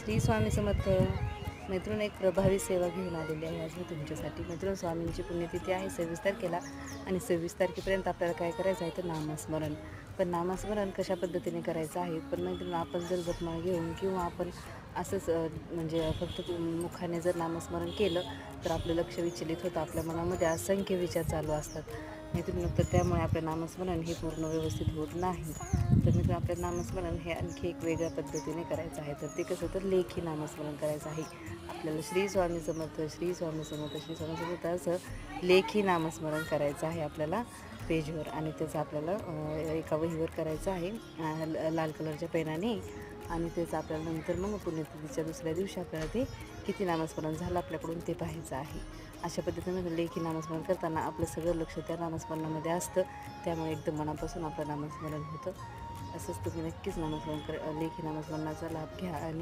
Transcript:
श्री स्वामी समर्थ मैत्रीण एक प्रभावी सेवा घेऊन आलेली आहे. आज मी तुमच्यासाठी मैत्रीण स्वामींची पुण्यतिथी आहे. सव्वीस तारखेला आणि सव्वीस तारखेपर्यंत आपल्याला काय करायचं आहे तर नामस्मरण. पण नामस्मरण कशा पद्धतीने करायचं आहे? पण मैत्रीण आपण जर जपमाळ घेऊन किंवा आपण असंच म्हणजे फक्त मुखाने जर नामस्मरण केलं तर आपलं लक्ष विचलित होतं. आपल्या मनामध्ये असंख्य विचार चालू असतात. मैत्रीण तर त्यामुळे आपलं नामस्मरण हे पूर्ण व्यवस्थित होत नाही. तर मित्र आपलं नामस्मरण हे आणखी एक वेगळ्या पद्धतीने करायचं आहे. तर ते कसं तर लेखी नामस्मरण करायचं आहे. आपल्याला श्री स्वामी समर्थ श्री स्वामी समर्थ श्री स्वामी समर्थ असं लेखी नामस्मरण करायचं आहे आपल्याला पेजवर. आणि त्याचं आपल्याला एका वहीवर करायचं आहे ल- लाल कलरच्या पेनाने. आणि त्याचं आपल्याला नंतर मग पुण्यतिथीच्या दुसऱ्या दिवशी आपल्याला ते किती नामस्मरण झालं आपल्याकडून ते पाहायचं आहे. अशा पद्धतीनं लेखी नामस्मरण करताना आपलं सगळं लक्ष त्या नामस्मरणामध्ये असतं. त्यामुळे एकदम मनापासून आपलं नामस्मरण होतं. असंच तुम्ही नक्कीच नामस्मरण कर लेखी नामस्मरणाचा लाभ घ्या आणि